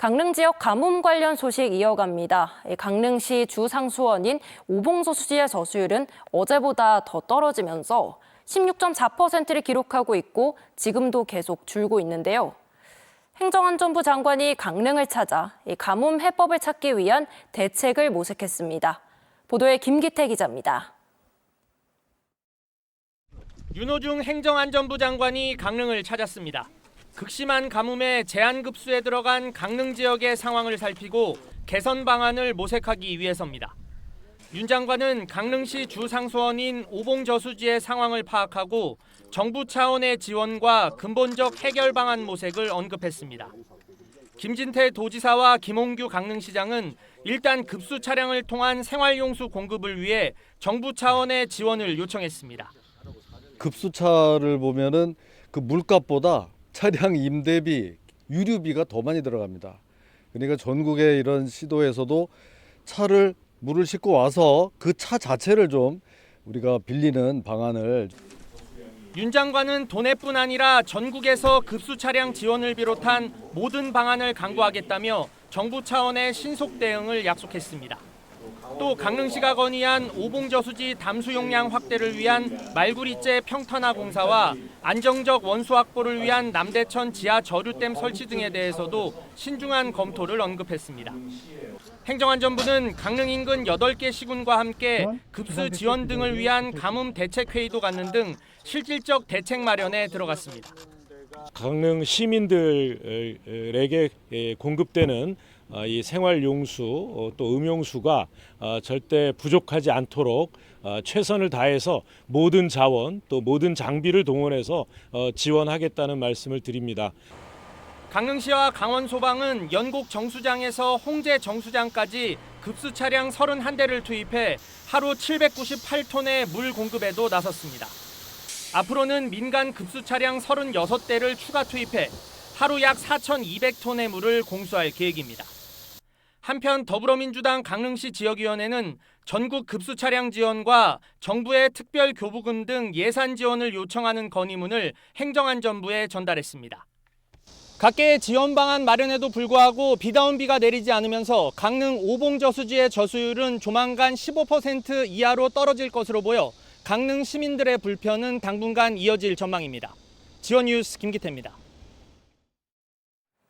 강릉 지역 가뭄 관련 소식 이어갑니다. 이 강릉시 주상수원인 오봉저수지의 저수율은 어제보다 더 떨어지면서 16.4%를 기록하고 있고 지금도 계속 줄고 있는데요. 행정안전부 장관이 강릉을 찾아 이 가뭄 해법을 찾기 위한 대책을 모색했습니다. 보도에 김기태 기자입니다. 윤호중 행정안전부 장관이 강릉을 찾았습니다. 극심한 가뭄에 제한급수에 들어간 강릉 지역의 상황을 살피고 개선 방안을 모색하기 위해서입니다. 윤 장관은 강릉시 주상수원인 오봉저수지의 상황을 파악하고 정부 차원의 지원과 근본적 해결 방안 모색을 언급했습니다. 김진태 도지사와 김홍규 강릉시장은 일단 급수 차량을 통한 생활용수 공급을 위해 정부 차원의 지원을 요청했습니다. 급수차를 보면은 그 물값보다 차량 임대비, 유류비가 더 많이 들어갑니다. 그러니까 전국의 이런 시도에서도 차를 물을 싣고 와서 그 차 자체를 좀 우리가 빌리는 방안을 윤 장관은 도내뿐 아니라 전국에서 급수 차량 지원을 비롯한 모든 방안을 강구하겠다며 정부 차원의 신속 대응을 약속했습니다. 또 강릉시가 건의한 오봉저수지 담수 용량 확대를 위한 말구리째 평탄화 공사와 안정적 원수 확보를 위한 남대천 지하 저류댐 설치 등에 대해서도 신중한 검토를 언급했습니다. 행정안전부는 강릉 인근 8개 시군과 함께 급수 지원 등을 위한 가뭄 대책 회의도 갖는 등 실질적 대책 마련에 들어갔습니다. 강릉 시민들에게 예, 공급되는 어, 이 생활용수 어, 또 음용수가 어, 절대 부족하지 않도록 어, 최선을 다해서 모든 자원 또 모든 장비를 동원해서 어, 지원하겠다는 말씀을 드립니다. 강릉시와 강원소방은 연곡 정수장에서 홍제 정수장까지 급수 차량 31대를 투입해 하루 798톤의 물 공급에도 나섰습니다. 앞으로는 민간 급수 차량 36대를 추가 투입해 하루 약 4,200톤의 물을 공수할 계획입니다. 한편 더불어민주당 강릉시 지역위원회는 전국 급수 차량 지원과 정부의 특별 교부금 등 예산 지원을 요청하는 건의문을 행정안전부에 전달했습니다. 각계의 지원 방안 마련에도 불구하고 비다 운 비가 내리지 않으면서 강릉 오봉 저수지의 저수율은 조만간 15% 이하로 떨어질 것으로 보여 강릉 시민들의 불편은 당분간 이어질 전망입니다. 지원 뉴스 김기태입니다.